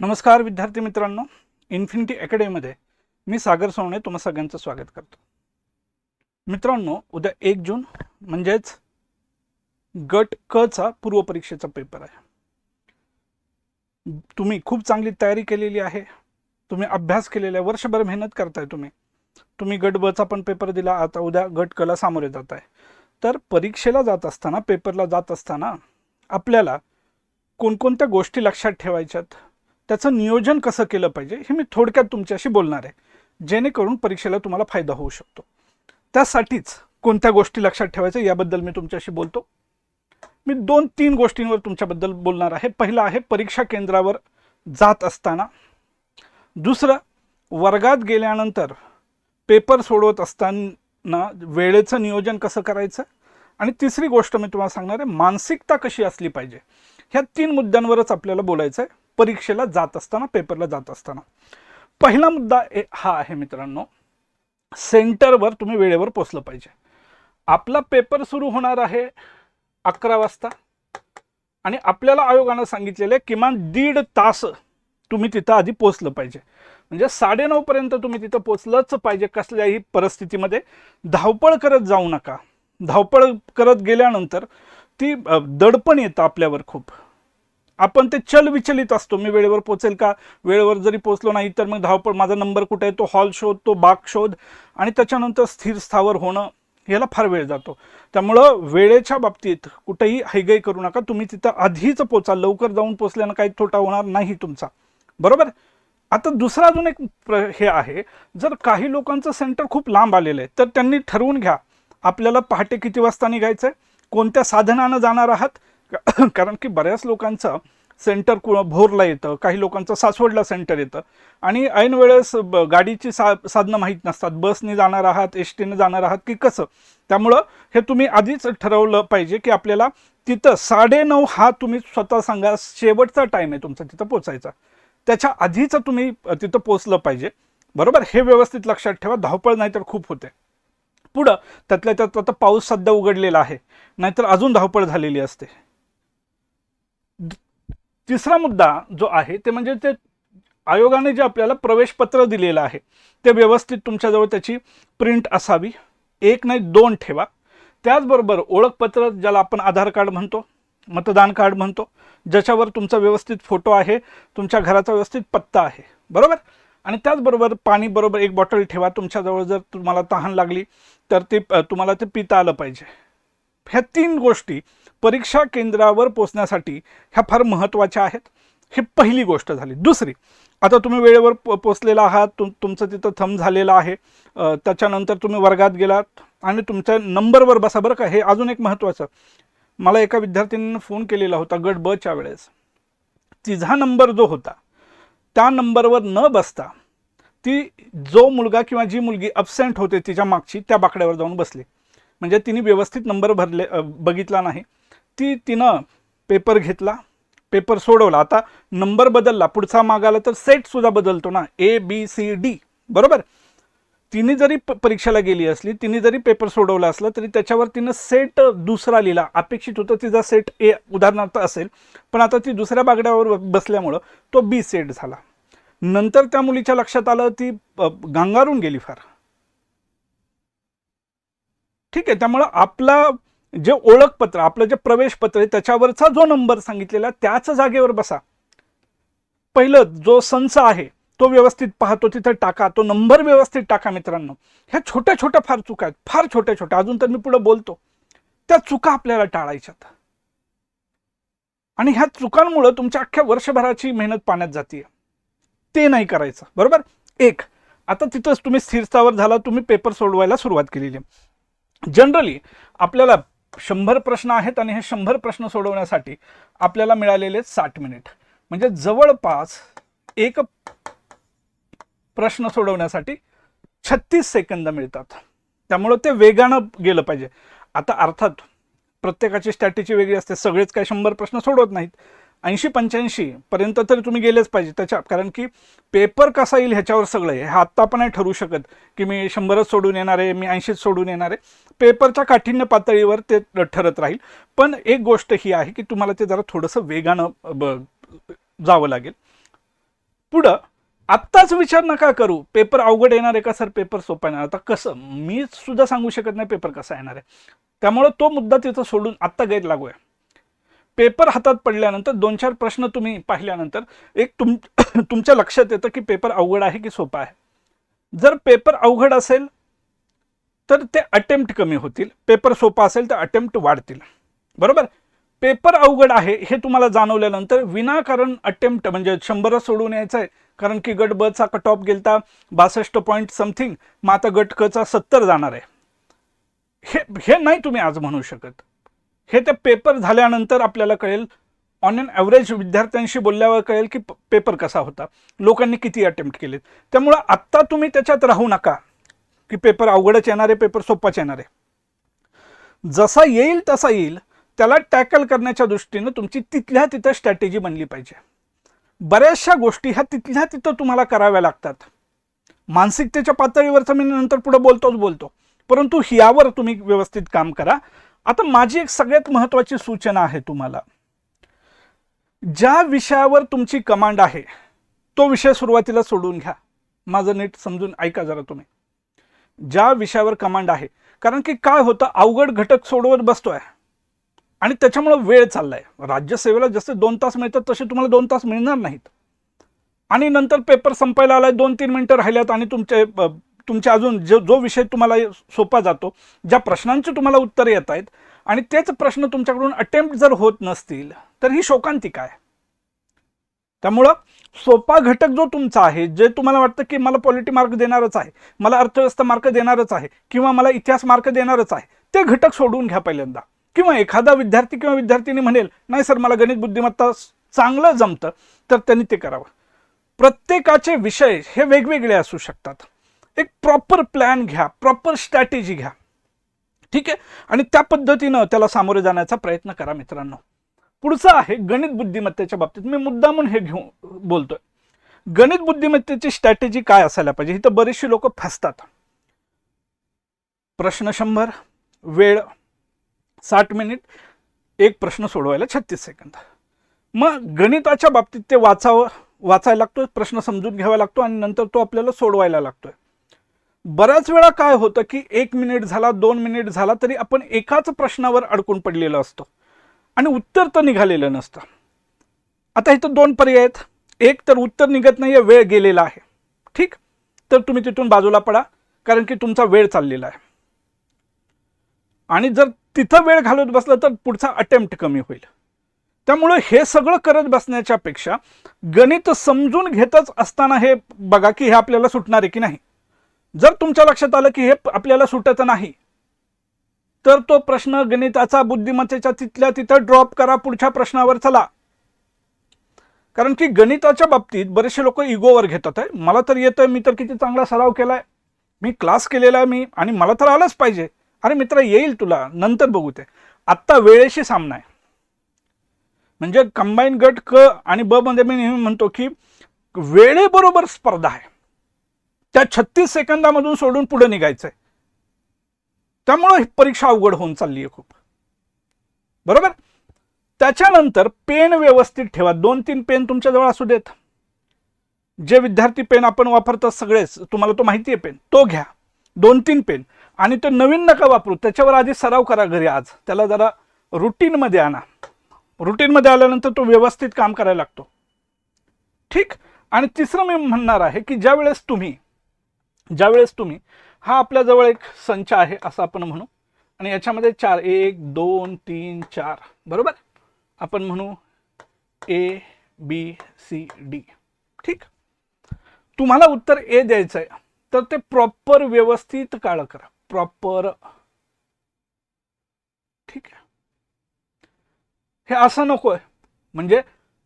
नमस्कार विद्यार्थी मित्रांनो इन्फिनिटी अकॅडमीमध्ये मी सागर सोने तुम्हा सगळ्यांचं स्वागत करतो. मित्रांनो उद्या एक जून म्हणजेच गट क चा पूर्वपरीक्षेचा पेपर आहे. तुम्ही खूप चांगली तयारी केलेली आहे. तुम्ही अभ्यास केलेला आहे वर्षभर मेहनत करताय तुम्ही. तुम्ही गट ब चा पण पेपर दिला आता उद्या गट कला सामोरे जात आहे. तर परीक्षेला जात असताना पेपरला जात असताना आपल्याला कोणकोणत्या गोष्टी लक्षात ठेवायच्यात? त्याचं नियोजन कसं केलं पाहिजे हे मी थोडक्यात तुमच्याशी बोलणार आहे. जेणेकरून परीक्षेला तुम्हाला फायदा होऊ शकतो. त्यासाठीच कोणत्या गोष्टी लक्षात ठेवायच्या याबद्दल मी तुमच्याशी बोलतो. मी दोन तीन गोष्टींवर तुमच्याबद्दल बोलणार आहे. पहिलं आहे परीक्षा केंद्रावर जात असताना. दुसरं वर्गात गेल्यानंतर पेपर सोडवत असताना वेळेचं नियोजन कसं करायचं? आणि तिसरी गोष्ट मी तुम्हाला सांगणार आहे मानसिकता कशी असली पाहिजे? ह्या तीन मुद्द्यांवरच आपल्याला बोलायचं आहे परीक्षेला जात असताना पेपरला जात असताना. पहिला मुद्दा ए- हा आहे मित्रांनो. सेंटरवर तुम्ही वेळेवर पोचलं पाहिजे. आपला पेपर सुरू होणार आहे अकरा वाजता. आणि आपल्याला आयोगानं सांगितलेले किमान दीड तास तुम्ही तिथं आधी पोचलं पाहिजे. म्हणजे साडेनऊपर्यंत तुम्ही तिथं पोचलंच पाहिजे कसल्याही परिस्थितीमध्ये. धावपळ करत जाऊ नका. धावपळ करत गेल्यानंतर ती दडपण येतं आपल्यावर खूप. आपण ते चल विचलित असतो. मी वेळेवर पोचेल का? वेळेवर जरी पोचलो नाही तर मग धावपळ माझा नंबर कुठे आहे? तो हॉल शोध तो बाग शोध आणि त्याच्यानंतर स्थिर स्थावर होणं याला फार वेळ जातो. त्यामुळं वेळेच्या बाबतीत कुठेही हैगई करू नका. तुम्ही तिथं आधीच पोचा लवकर जाऊन पोचल्यानं काही तोटा होणार नाही तुमचा. बरोबर? आता दुसरा अजून एक प्र हे आहे. जर काही लोकांचं सेंटर खूप लांब आलेलं आहे तर त्यांनी ठरवून घ्या. आपल्याला पहाटे किती वाजता निघायचं आहे कोणत्या साधनानं जाणार आहात? कारण की बऱ्याच लोकांचं सेंटर कु भोरला येतं काही लोकांचं सासवडला सेंटर येतं. आणि ऐन वेळेस ब- गाडीची सा साधनं माहीत नसतात. बसने जाणार आहात एस टीने जाणार आहात की कसं? त्यामुळं हे तुम्ही आधीच ठरवलं पाहिजे की आपल्याला तिथं साडेनऊ हा तुम्ही स्वतः सांगा शेवटचा टाईम आहे तुमचा तिथं पोचायचा. त्याच्या आधीच तुम्ही तिथं पोचलं पाहिजे. बरोबर? हे व्यवस्थित लक्षात ठेवा. धावपळ नाही तर खूप होते. पुढं त्यातल्या त्यात आता पाऊस सध्या उघडलेला आहे. नाहीतर अजून धावपळ झालेली असते. तिसरा मुद्दा जो आहे ते म्हणजे ते आयोगाने जे आपल्याला प्रवेशपत्र दिलेलं आहे ते व्यवस्थित तुमच्याजवळ त्याची प्रिंट असावी. एक नाही दोन ठेवा. त्याचबरोबर ओळखपत्र ज्याला आपण आधार कार्ड म्हणतो मतदान कार्ड म्हणतो ज्याच्यावर तुमचा व्यवस्थित फोटो आहे तुमच्या घराचा व्यवस्थित पत्ता आहे. बरोबर? आणि त्याचबरोबर पाणी बरोबर एक बॉटल ठेवा. तुमच्याजवळ जर तुम्हाला तहान लागली तर ते तुम्हाला ते पिता आलं पाहिजे. ह्या तीन गोष्टी परीक्षा केंद्रावर पोचण्यासाठी ह्या फार महत्त्वाच्या आहेत. ही पहिली गोष्ट झाली. दुसरी आता तुम्ही वेळेवर पो पोचलेला आहात तुम तुमचं तिथं थंब झालेलं आहे त्याच्यानंतर तुम्ही वर्गात गेलात आणि तुमच्या नंबरवर बसा बरं का. हे अजून एक महत्त्वाचं. मला एका विद्यार्थिनीनं फोन केलेला होता गट ब च्या वेळेस. तिझा नंबर जो होता त्या नंबरवर न बसता ती जो मुलगा किंवा जी मुलगी अबसेंट होते तिच्या मागची त्या बाकड्यावर जाऊन बसली. म्हणजे तिने व्यवस्थित नंबर भरले बघितला नाही. ती तिनं पेपर घेतला पेपर सोडवला. आता नंबर बदलला पुढचा मागाला तर सेटसुद्धा बदलतो ना ए बी सी डी बरोबर? तिने जरी प- परीक्षेला गेली असली तिने जरी पेपर सोडवला असला तरी त्याच्यावर तिनं सेट दुसरा लिहिला. अपेक्षित होतं तिचा सेट ए उदाहरणार्थ असेल पण आता ती दुसऱ्या बागड्यावर बसल्यामुळं तो बी सेट झाला. नंतर त्या मुलीच्या लक्षात आलं ती गांगारून गेली फार. ठीक आहे त्यामुळं आपला जे ओळखपत्र आपलं जे प्रवेशपत्र आहे त्याच्यावरचा जो नंबर सांगितलेला त्याच जागेवर बसा. पहिलं जो संच आहे तो व्यवस्थित पाहतो तिथं टाका तो नंबर व्यवस्थित टाका मित्रांनो. ह्या छोट्या छोट्या फार चुका आहेत फार छोट्या छोट्या. अजून तर मी पुढे बोलतो. त्या चुका आपल्याला टाळायच्यात. आणि ह्या चुकांमुळं तुमच्या अख्ख्या वर्षभराची मेहनत पाण्यात जाते ते नाही करायचं बरोबर? एक आता तिथंच तुम्ही स्थिरस्थावर झाला तुम्ही पेपर सोडवायला सुरुवात केलेली आहे. जनरली आपल्याला शंभर प्रश्न आहेत आणि हे शंभर प्रश्न सोडवण्यासाठी आपल्याला मिळालेले साठ मिनिट म्हणजे जवळपास एक प्रश्न सोडवण्यासाठी छत्तीस सेकंद मिळतात. त्यामुळं ते वेगानं गेलं पाहिजे. आता अर्थात प्रत्येकाची स्ट्रॅटेजी वेगळी असते. सगळेच काही शंभर प्रश्न सोडवत नाहीत. ऐंशी पंच्याऐंशी पर्यंत तरी तुम्ही गेलेच पाहिजे. त्याच्या कारण की पेपर कसा येईल ह्याच्यावर सगळं आहे. हे आत्ता पण नाही ठरू शकत की मी शंभरच सोडून येणार आहे मी ऐंशीच सोडून येणार आहे. पेपरच्या काठिण्य पातळीवर ते ठरत राहील. पण एक गोष्ट ही आहे की तुम्हाला ते जरा थोडंसं वेगानं ब- जावं लागेल. पुढं आत्ताच विचार नका करू पेपर अवघड येणार आहे का सर? पेपर सोपा येणार आता कसं? मी सुद्धा सांगू शकत नाही पेपर कसा येणार आहे. त्यामुळं तो मुद्दा तिथं सोडून आत्ता गैर लागू आहे. पेपर हातात पडल्यानंतर दोन चार प्रश्न तुम्ही पाहिल्यानंतर एक तुम तुमच्या लक्षात येतं की पेपर अवघड आहे की सोपा आहे. जर पेपर अवघड असेल तर ते अटेम्प्ट कमी होतील. पेपर सोपा असेल तर अटेम्प्ट वाढतील. बरोबर? पेपर अवघड आहे हे तुम्हाला जाणवल्यानंतर विनाकारण अटेम्प्ट म्हणजे शंभरच सोडून यायचं आहे कारण की गट ब चा कट ऑफ गेलता बासष्ट पॉईंट समथिंग मग आता गट क चा सत्तर जाणार आहे. हे हे नाही तुम्ही आज म्हणू शकत. हे ते पेपर झाल्यानंतर आपल्याला कळेल. ऑन अन ॲव्हरेज विद्यार्थ्यांशी बोलल्यावर कळेल की पेपर कसा होता. लोकांनी किती अटेम्प्ट केलेत. त्यामुळं आत्ता तुम्ही त्याच्यात राहू नका की पेपर अवघडच येणार आहे पेपर सोपाच येणार आहे. जसा येईल तसा येईल त्याला टॅकल करण्याच्या दृष्टीनं तुमची तिथल्या तिथं स्ट्रॅटेजी बनली पाहिजे. बऱ्याचशा गोष्टी ह्या तिथल्या तिथं तुम्हाला कराव्या लागतात. मानसिकतेच्या पातळीवरचं मी नंतर पुढे बोलतोच बोलतो. परंतु यावर तुम्ही व्यवस्थित काम करा. आता माझी एक सगळ्यात महत्त्वाची सूचना आहे तुम्हाला. ज्या विषयावर तुमची कमांड आहे तो विषय सुरुवातीला सोडून घ्या. माझं नीट समजून ऐका जरा तुम्ही. ज्या विषयावर कमांड आहे कारण की काय होतं अवघड घटक सोडवत बसतोय. आणि त्याच्यामुळे वेळ चाललाय. राज्यसेवेला जसे दोन तास मिळतात तसे तुम्हाला दोन तास मिळणार नाहीत. आणि नंतर पेपर संपायला आलाय दोन तीन मिनिटं राहिल्यात आणि तुमचे तुमच्या अजून जो जो विषय तुम्हाला सोपा जातो ज्या प्रश्नांची तुम्हाला उत्तरं येत आहेत आणि तेच प्रश्न तुमच्याकडून अटेम्प्ट जर होत नसतील तर ही शोकांतिका आहे त्यामुळं सोपा घटक जो तुमचा आहे जे तुम्हाला वाटतं की मला पॉलिटी मार्क देणारच आहे मला अर्थव्यवस्था मार्क देणारच आहे किंवा मला इतिहास मार्क देणारच आहे ते घटक सोडून घ्या पहिल्यांदा. किंवा एखादा विद्यार्थी किंवा विद्यार्थिनी म्हणेल नाही सर मला गणित बुद्धिमत्ता चांगलं जमतं तर त्यांनी ते करावं. प्रत्येकाचे विषय हे वेगवेगळे असू शकतात. एक प्रॉपर प्लॅन घ्या प्रॉपर स्ट्रॅटेजी घ्या. ठीक आहे? आणि त्या पद्धतीनं त्याला सामोरे जाण्याचा प्रयत्न करा मित्रांनो. पुढचं आहे गणित बुद्धिमत्तेच्या बाबतीत. मी मुद्दामून हे घेऊन बोलतोय. गणित बुद्धिमत्तेची स्ट्रॅटेजी काय असायला पाहिजे? इथं बरेचशी लोक फसतात. प्रश्न शंभर वेळ साठ मिनिट एक प्रश्न सोडवायला छत्तीस सेकंद. मग गणिताच्या बाबतीत ते वाचावं वाचायला लागतो प्रश्न समजून घ्यावा लागतो आणि नंतर तो आपल्याला सोडवायला लागतोय. बऱ्याच वेळा काय होतं की एक मिनिट झाला दोन मिनिट झाला तरी आपण एकाच प्रश्नावर अडकून पडलेलो असतो. आणि उत्तर तर निघालेलं नसतं. आता इथं दोन पर्याय आहेत. एक तर उत्तर निघत नाहीये वेळ गेलेला आहे. ठीक? तर तुम्ही तिथून बाजूला पडा कारण की तुमचा वेळ चाललेला आहे. आणि जर तिथं वेळ घालवत बसला तर पुढचा अटेम्प्ट कमी होईल. त्यामुळं हे सगळं करत बसण्याच्या पेक्षा गणित समजून घेतच असताना हे बघा की हे आपल्याला सुटणार आहे की नाही. जर तुमच्या लक्षात आलं की हे आपल्याला सुटत नाही तर तो प्रश्न गणिताचा बुद्धिमत्तेच्या तिथल्या तिथं ड्रॉप करा पुढच्या प्रश्नावर चला. कारण की गणिताच्या बाबतीत बरेचसे लोक इगोवर घेतात आहे मला तर येतं मी तर किती चांगला सराव केलाय. मी क्लास केलेला आहे मी आणि मला तर आलंच पाहिजे. अरे मित्र येईल तुला नंतर बघू ते. आत्ता वेळेशी सामना आहे. म्हणजे कंबाईन गट क आणि ब मध्ये मी नेहमी म्हणतो की वेळेबरोबर स्पर्धा आहे. त्या छत्तीस सेकंदामधून सोडून पुढे निघायचंय. त्यामुळं ही परीक्षा अवघड होऊन चालली आहे खूप. बरोबर? त्याच्यानंतर पेन व्यवस्थित ठेवा. दोन तीन पेन तुमच्याजवळ असू देत. जे विद्यार्थी पेन आपण वापरतात सगळेच तुम्हाला तो माहिती आहे पेन. तो घ्या. दोन तीन पेन. आणि ते नवीन नका वापरू. त्याच्यावर आधी सराव करा घरी आज. त्याला जरा रुटीनमध्ये आणा. रुटीनमध्ये आल्यानंतर तो व्यवस्थित काम करायला लागतो. ठीक? आणि तिसरं मी म्हणणार आहे की ज्या वेळेस तुम्ही ज्यावेळेस तुम्ही हा आपल्याजवळ एक संच आहे असं आपण म्हणू. आणि याच्यामध्ये चार एक दोन तीन चार बरोबर? आपण म्हणू ए बी सी डी ठीक? तुम्हाला उत्तर ए द्यायचं आहे. तर ते प्रॉपर व्यवस्थित काळ करा. प्रॉपर ठीक आहे? हे असं नको आहे. म्हणजे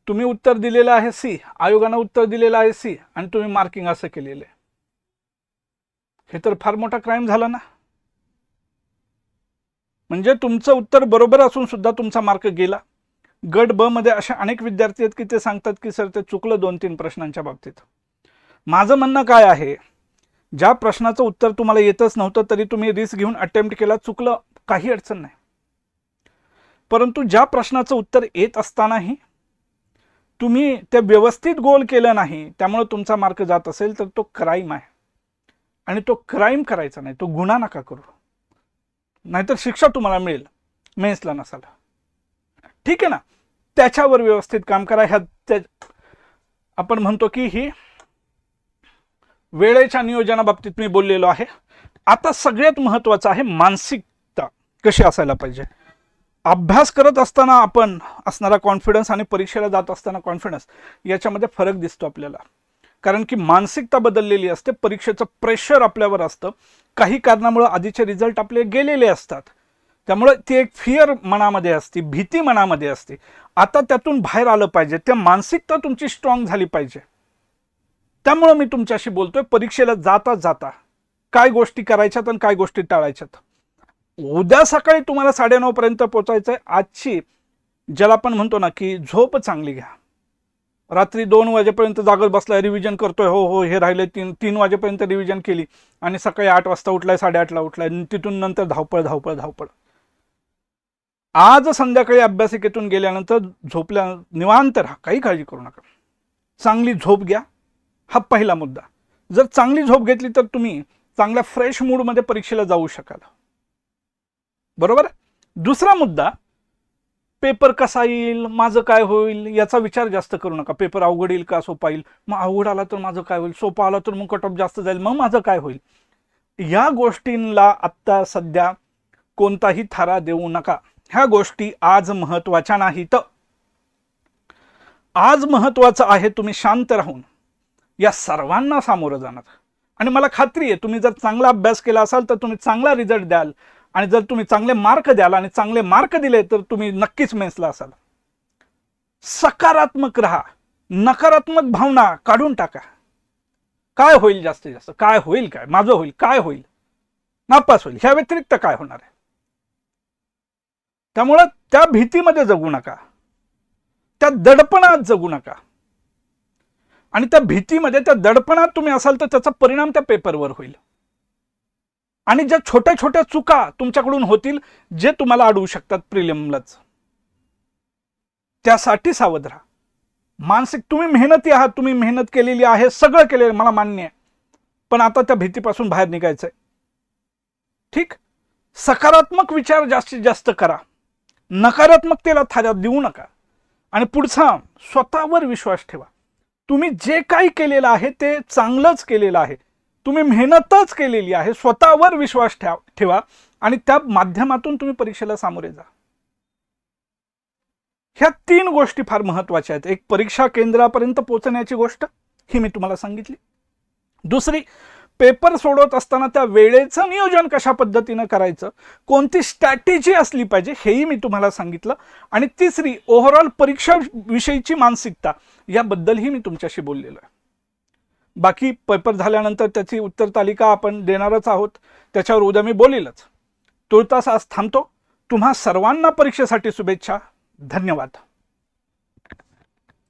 तुम्ही उत्तर दिलेलं आहे सी आयोगानं उत्तर दिलेलं आहे सी आणि तुम्ही मार्किंग असं केलेलं आहे. हे तर फार मोठा क्राईम झाला ना. म्हणजे तुमचं उत्तर बरोबर असून सुद्धा तुमचा मार्क गेला. गट ब मध्ये असे अनेक विद्यार्थी आहेत की ते सांगतात की सर ते चुकलं दोन तीन प्रश्नांच्या बाबतीत. माझं म्हणणं काय आहे ज्या प्रश्नाचं उत्तर तुम्हाला येतच नव्हतं तरी तुम्ही रिस्क घेऊन अटेम्प्ट केला चुकलं काही अडचण नाही. परंतु ज्या प्रश्नाचं उत्तर येत असतानाही तुम्ही ते व्यवस्थित गोल केलं नाही त्यामुळे तुमचा मार्क जात असेल तर तो क्राईम आहे. आणि तो क्राईम करायचा नाही तो गुन्हा नका करू. नाहीतर शिक्षा तुम्हाला मिळेल मेन्सला नसाला ठीक आहे ना? त्याच्यावर व्यवस्थित काम करा. ह्या त्या आपण म्हणतो की ही वेळेच्या नियोजनाबाबतीत मी बोललेलो आहे. आता सगळ्यात महत्त्वाचं आहे मानसिकता कशी असायला पाहिजे. अभ्यास करत असताना आपण असणारा कॉन्फिडन्स आणि परीक्षेला जात असताना कॉन्फिडन्स याच्यामध्ये फरक दिसतो आपल्याला. कारण की मानसिकता बदललेली असते परीक्षेचं प्रेशर आपल्यावर असतं. काही कारणामुळं आधीचे रिझल्ट आपले गेलेले असतात. त्यामुळे ती एक फिअर मनामध्ये असते भीती मनामध्ये असते. आता त्यातून बाहेर आलं पाहिजे त्या मानसिकता तुमची स्ट्रॉंग झाली पाहिजे. त्यामुळं मी तुमच्याशी बोलतोय परीक्षेला जाता जाता. काय गोष्टी करायच्यात आणि काय गोष्टी टाळायच्यात. उद्या सकाळी तुम्हाला साडेनऊपर्यंत पोचायचं आहे आजची ज्याला आपण म्हणतो ना की झोप चांगली घ्या. रात्री दोन वाजेपर्यंत जागत बसलाय रिव्हिजन करतोय हो हो हे राहिले तीन तीन वाजेपर्यंत रिव्हिजन केली आणि सकाळी आठ वाजता उठलाय साडेआठला उठलाय तिथून नंतर धावपळ धावपळ धावपळ. आज संध्याकाळी अभ्यासिकेतून गेल्यानंतर झोपल्या निवांत राहा काही काळजी करू नका. चांगली झोप घ्या हा पहिला मुद्दा. जर चांगली झोप घेतली तर तुम्ही चांगल्या फ्रेश मूडमध्ये परीक्षेला जाऊ शकाल. बरोबर? दुसरा मुद्दा पेपर कसा येईल माझं काय होईल याचा विचार जास्त करू नका. पेपर अवघड येईल का सोपा येईल? मग अवघड आला तर माझं काय होईल? सोपा आला तर मग कट ऑफ जास्त जाईल. मग माझं काय होईल? या गोष्टींना आत्ता सध्या कोणताही थारा देऊ नका. ह्या गोष्टी आज महत्त्वाच्या नाहीत. आज महत्वाचं आहे तुम्ही शांत राहून या सर्वांना सामोरं जाणार. आणि मला खात्री आहे तुम्ही जर चांगला अभ्यास केला असाल तर तुम्ही चांगला रिझल्ट द्याल. आणि जर तुम्ही चांगले मार्क द्याल आणि चांगले मार्क दिले तर तुम्ही नक्कीच मेन्सला असाल. सकारात्मक राहा. नकारात्मक भावना काढून टाका. काय होईल जास्तीत जास्त? काय होईल काय? माझं होईल. काय होईल? नापास होईल. ह्या व्यतिरिक्त काय होणार आहे? त्यामुळं त्या भीतीमध्ये जगू नका. त्या दडपणात जगू नका. आणि त्या भीतीमध्ये त्या दडपणात तुम्ही असाल तर त्याचा परिणाम त्या पेपरवर होईल. आणि ज्या छोट्या छोट्या चुका तुमच्याकडून होतील जे तुम्हाला अडवू शकतात प्रिलिमलाच त्यासाठी सावध राहा. मानसिक तुम्ही मेहनती आहात तुम्ही मेहनत केलेली आहे सगळं केलेलं मला मान्य आहे. पण आता त्या भीतीपासून बाहेर निघायचं आहे ठीक? सकारात्मक विचार जास्तीत जास्त करा. नकारात्मकतेला थाऱ्यात देऊ नका. आणि पुढचा स्वतःवर विश्वास ठेवा. तुम्ही जे काही केलेलं आहे ते चांगलंच केलेलं आहे. तुम्ही मेहनतच केलेली आहे. स्वतःवर विश्वास ठेवा ठेवा आणि त्या माध्यमातून तुम्ही परीक्षेला सामोरे जा. ह्या तीन गोष्टी फार महत्त्वाच्या आहेत. एक परीक्षा केंद्रापर्यंत पोहोचण्याची गोष्ट ही मी तुम्हाला सांगितली. दुसरी पेपर सोडवत असताना त्या वेळेचं नियोजन कशा पद्धतीनं करायचं कोणती स्ट्रॅटेजी असली पाहिजे हेही मी तुम्हाला सांगितलं. आणि तिसरी ओव्हरऑल परीक्षा विषयीची मानसिकता याबद्दलही मी तुमच्याशी बोललेलो आहे. बाकी पेपर झाल्यानंतर त्याची उत्तर तालिका आपण देणारच आहोत. त्याच्यावर उद्या मी बोलेलच. तुर्तास आज थांबतो. तुम्हा सर्वांना परीक्षेसाठी शुभेच्छा. धन्यवाद.